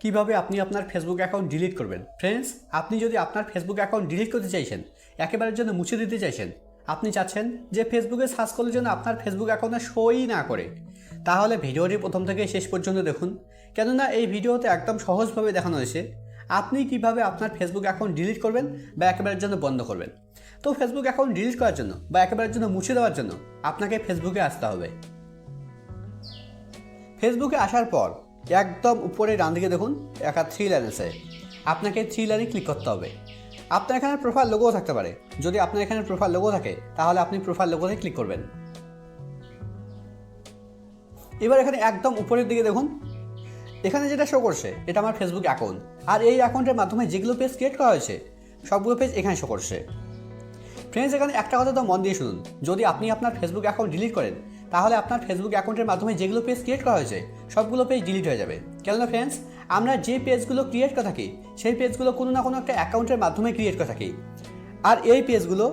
কীভাবে আপনি আপনার ফেসবুক অ্যাকাউন্ট ডিলিট করবেন? ফ্রেন্ডস আপনি যদি আপনার ফেসবুক অ্যাকাউন্ট ডিলিট করতে চাইছেন, একেবারের জন্য মুছে দিতে চাইছেন, আপনি চাচ্ছেন যে ফেসবুকে সার্চ করলে যেন আপনার ফেসবুক অ্যাকাউন্টে শোই না করে। তাহলে ভিডিওটি প্রথম থেকে শেষ পর্যন্ত দেখুন। কেননা এই ভিডিওতে একদম সহজভাবে দেখানো হয়েছে আপনি কীভাবে আপনার ফেসবুক অ্যাকাউন্ট ডিলিট করবেন বা একেবারের জন্য বন্ধ করবেন। তো ফেসবুক অ্যাকাউন্ট ডিলিট করার জন্য বা একেবারের জন্য মুছে দেওয়ার জন্য আপনাকে ফেসবুকে আসতে হবে। ফেসবুকে আসার পর একদম উপরে ডান দিকে দেখুন একটা থ্রি লাইন আছে। আপনাকে থ্রি লাইনে ক্লিক করতে হবে। আপনার এখানে প্রোফাইল লোগো থাকতে পারে। যদি আপনার এখানে প্রোফাইল লোগো থাকে, তাহলে আপনি প্রোফাইল লোগোতে ক্লিক করবেন। এবার এখানে একদম উপরের দিকে দেখুন, এখানে যেটা শো করছে, এটা আমার ফেসবুক অ্যাকাউন্ট আর এই অ্যাকাউন্টের মাধ্যমে যেগুলো পেজ ক্রিয়েট করা হয়েছে, সবগুলো পেজ এখানে শো করছে। ফ্রেন্ডস এখানে একটা কথা তো মন দিয়ে শুনুন। যদি আপনি আপনার ফেসবুক অ্যাকাউন্ট ডিলিট করেন তাহলে আপনার ফেসবুক অ্যাকাউন্টের মাধ্যমে যেগুলো পেজ ক্রিয়েট করা হয়েছে, সবগুলো পেজ ডিলিট হয়ে যাবে। কেননা ফ্রেন্ডস আমরা যে পেজগুলো ক্রিয়েট করে থাকি, সেই পেজগুলো কোনো না কোনো একটা অ্যাকাউন্টের মাধ্যমে ক্রিয়েট করে থাকি। আর এই পেজগুলো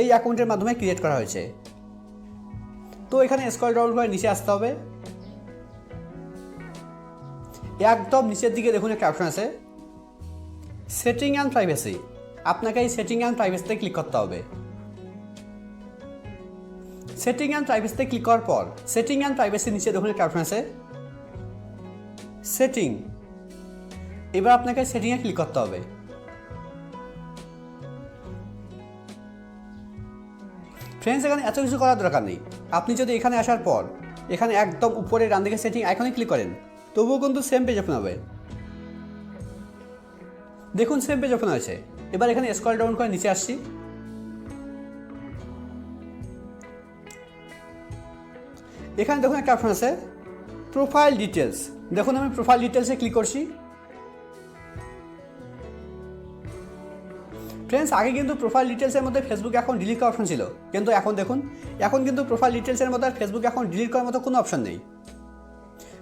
এই অ্যাকাউন্টের মাধ্যমে ক্রিয়েট করা হয়েছে। তো এখানে স্কল ডাউন করে নিচে আসতে হবে। একদম নিচের দিকে দেখুন একটা অপশন আছে। সেটিং অ্যান্ড প্রাইভেসি আপনাকে এই সেটিং অ্যান্ড প্রাইভেসিতে ক্লিক করতে হবে। সেটিং অ্যান্ড প্রাইভেসিতে ক্লিক করার পর সেটিং অ্যান্ড প্রাইভেসি নিচে দেখুন একটা অপশন আছে। সেটিং এবার আপনাকে সেটিংয়ে ক্লিক করতে হবে। ফ্রেন্ডস এখানে এত কিছু করার দরকার নেই। আপনি যদি এখানে আসার পর, এখানে একদম উপরে ডান দিকে সেটিং আইকনে ক্লিক করেন, তবুও কিন্তু সেম পেজ ওপেন হবে। দেখুন সেম পেজ ওপেন হয়েছে। এবার এখানে স্কল ডাউন করে নিচে আসছি। এখানে দেখুন একটা অপশন আছে প্রোফাইল ডিটেলস দেখুন আমি প্রোফাইল ডিটেলসে ক্লিক করছি। ফ্রেন্ডস আগে কিন্তু প্রোফাইল ডিটেলসের মধ্যে ফেসবুক এখন ডিলিট করার অপশন ছিল। কিন্তু এখন দেখুন, এখন কিন্তু প্রোফাইল ডিটেলসের মধ্যে ফেসবুক এখন ডিলিট করার মতো কোনো অপশন নেই।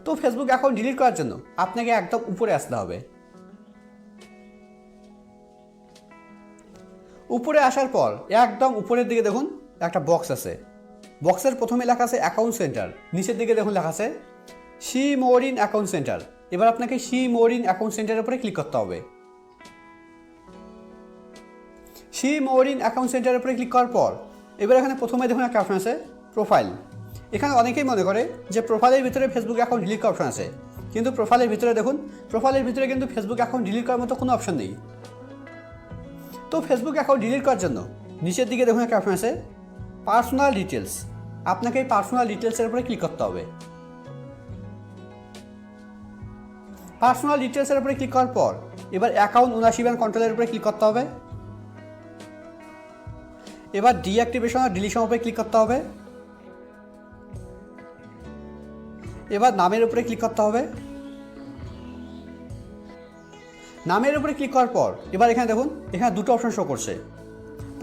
তো ফেসবুক এখন ডিলিট করার জন্য আপনাকে একদম উপরে আসতে হবে। উপরে আসার পর একদম উপরের দিকে দেখুন, একটা বক্স আছে। বক্সের প্রথমে লেখা আছে অ্যাকাউন্ট সেন্টার, নিচের দিকে দেখুন লেখা আছে সি মোরিন অ্যাকাউন্ট সেন্টার। এবার আপনাকে সি মোরিন অ্যাকাউন্ট সেন্টারের উপরে ক্লিক করতে হবে। সি মোরিন অ্যাকাউন্ট সেন্টারের উপরে ক্লিক করার পর, এবার এখানে প্রথমে দেখুন একটা অপশন আছে প্রোফাইল এখানে অনেকেই মনে করে যে প্রোফাইলের ভিতরে ফেসবুক অ্যাকাউন্ট ডিলিট করার অপশন আছে। কিন্তু প্রোফাইলের ভিতরে দেখুন প্রোফাইলের ভিতরে কিন্তু ফেসবুক অ্যাকাউন্ট ডিলিট করার মতো কোনো অপশন নেই। তো ফেসবুক অ্যাকাউন্ট ডিলিট করার জন্য, নিচের দিকে দেখুন একটা অপশন আছে পার্সোনাল ডিটেলস আপনাকে এই পার্সোনাল ডিটেলসের উপরে ক্লিক করতে হবে। পার্সোনাল ডিটেলসের উপরে ক্লিক করার পর, এবার অ্যাকাউন্ট ওনারশিপ অ্যান্ড কন্ট্রোলের উপরে ক্লিক করতে হবে। এবার ডিঅ্যাক্টিভেশন আর ডিলিশন উপরে ক্লিক করতে হবে। এবার নামের উপরে ক্লিক করতে হবে। নামের উপরে ক্লিক করার পর, এবার এখানে দেখুন, এখানে দুটো অপশন শো করছে।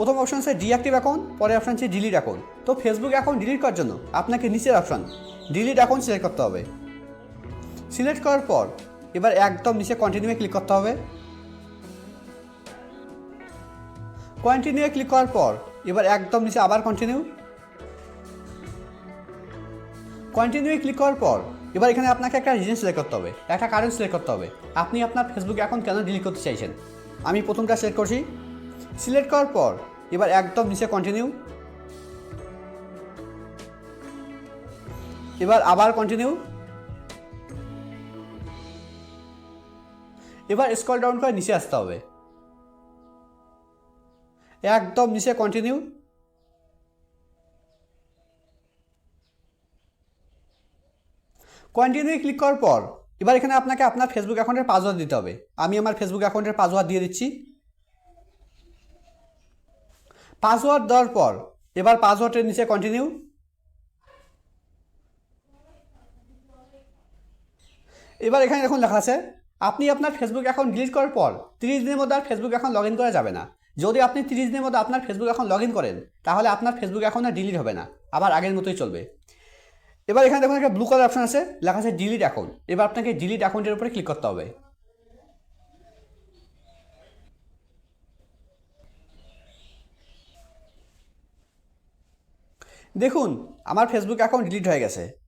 প্রথম অপশন আছে ডিঅ্যাক্টিভ অ্যাকাউন্ট পরের অপশন আছে ডিলিট অ্যাকাউন্ট তো ফেসবুক অ্যাকাউন্ট ডিলিট করার জন্য আপনাকে নিচের অপশন ডিলিট অ্যাকাউন্ট সিলেক্ট করতে হবে। সিলেক্ট করার পর এবার একদম নিচে কন্টিনিউয়ে ক্লিক করতে হবে। কন্টিনিউয়ে ক্লিক করার পর এবার একদম নিচে আবার কন্টিনিউ কন্টিনিউয়ে ক্লিক করার পর এবার এখানে আপনাকে একটা রিজন সিলেক্ট করতে হবে, একটা কারণ সিলেক্ট করতে হবে। আপনি আপনার ফেসবুক অ্যাকাউন্ট কেন ডিলিট করতে চাইছেন? আমি প্রথমটা সিলেক্ট করছি। সিলেক্ট করার পর এবার একদম নিচে কন্টিনিউ এবার আবার কন্টিনিউ এবার স্কল ডাউন করে নিচে আসতে হবে। একদম নিচে কন্টিনিউ কন্টিনিউ ক্লিক করার পর, এবার এখানে আপনাকে আপনার ফেসবুক অ্যাকাউন্টের পাসওয়ার্ড দিতে হবে। আমি আমার ফেসবুক অ্যাকাউন্টের পাসওয়ার্ড দিয়ে দিচ্ছি। পাসওয়ার্ড দেওয়ার পর, এবার পাসওয়ার্ডের নিচে কন্টিনিউ এবার এখানে দেখুন লেখা আছে, আপনি আপনার ফেসবুক অ্যাকাউন্ট ডিলিট করার পর তিরিশ দিনের মধ্যে আর ফেসবুক অ্যাকাউন্ট লগ ইন করা যাবে না। যদি আপনি তিরিশ দিনের মধ্যে আপনার ফেসবুক অ্যাকাউন্ট লগ ইন করেন, তাহলে আপনার ফেসবুক অ্যাকাউন্ট আর ডিলিট হবে না, আবার আগের মতোই চলবে। এবার এখানে দেখুন একটা ব্লু কালার অপশন আছে, লেখা আছে ডিলিট অ্যাকাউন্ট এবার আপনাকে ডিলিট অ্যাকাউন্টের উপরে ক্লিক করতে হবে। দেখুন আমার ফেসবুক অ্যাকাউন্ট ডিলিট হয়ে গেছে।